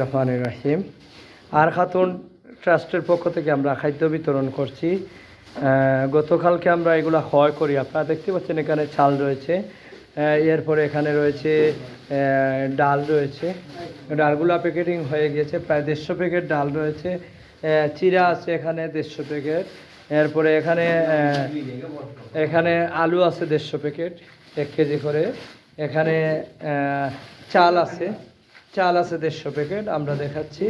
রহমান রাহিম। আর খাতুন ট্রাস্টের পক্ষ থেকে আমরা খাদ্য বিতরণ করছি। গতকালকে আমরা এগুলো ক্ষয় করি। আপনারা দেখতে পাচ্ছেন এখানে চাল রয়েছে। এরপরে এখানে রয়েছে ডাল রয়েছে। ডালগুলা প্যাকেটিং হয়ে গিয়েছে। প্রায় দেড়শো প্যাকেট ডাল রয়েছে। চিরা আছে এখানে দেড়শো প্যাকেট। এরপরে এখানে এখানে আলু আছে দেড়শো প্যাকেট, এক কেজি করে। এখানে চাল আছে। চাল আছে দেড়শো প্যাকেট, আমরা দেখাচ্ছি।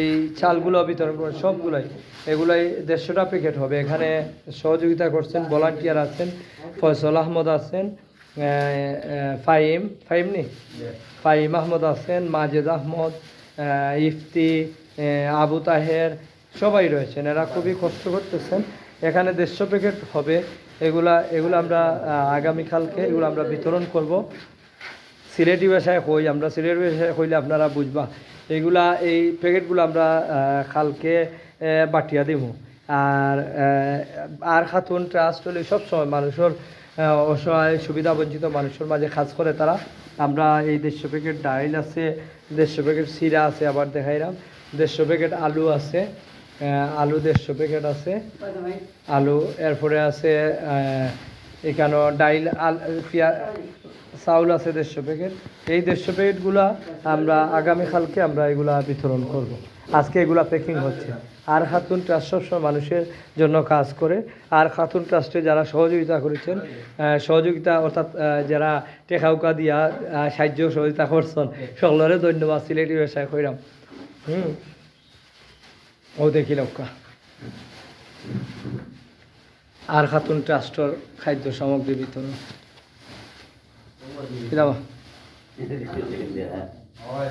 এই চালগুলো বিতরণ করে সবগুলাই। এগুলাই দেড়শোটা প্যাকেট হবে। এখানে সহযোগিতা করছেন, ভলান্টিয়ার আছেন, ফয়সল আহমদ আছেন ফাইম ফাহিম নি? ফাইম আহমদ আছেন, মাজেদ আহমদ ইফতি আবু তাহের, সবাই রয়েছেন। এরা খুবই কষ্ট করতেছেন। এখানে দেড়শো প্যাকেট হবে। এগুলা, এগুলো আমরা আগামীকালকে এগুলো আমরা বিতরণ করব। সিলেটি ভাষায় কই আমরা সিলেটি ভাষায় কইলে আপনারা বুঝবা। এগুলা এই প্যাকেটগুলো আমরা আহ, বাটিয়া দিব আর আর খাতুন ট্রাস্ট হলে সবসময় মানুষের অসহায় সুবিধা বঞ্চিত মানুষের মাঝে কাজ করে তারা। আমরা এই দেড়শো প্যাকেট ডাইল আছে দেড়শো প্যাকেট সিরা আছে আবার দেখাইলাম। দেড়শো প্যাকেট আলু আছে আলু দেড়শো প্যাকেট আছে। আলু এরপরে আছে আহ, এখানেও ডাইল আল পিয়া চাউল আছে দেড়শো প্যাকেট। এই দেড়শো প্যাকেটগুলা আমরা আগামীকালকে আমরা এগুলা বিতরণ করব। আজকে এগুলা প্যাকিং হচ্ছে। আর খাতুন ট্রাস্ট সবসময় মানুষের জন্য কাজ করে। আর খাতুন ট্রাস্টে যারা সহযোগিতা করেছেন সহযোগিতা অর্থাৎ যারা টেকাউকা দিয়া সাহায্য সহযোগিতা করছেন, সকলের ধন্যবাদ। সিলেটি ব্যবসায় কইরাম হুম। ও দেখি লক্কা আর খাতুন ট্রাস্টর খাদ্য সামগ্রী বিতরণ। কিরাবা হয়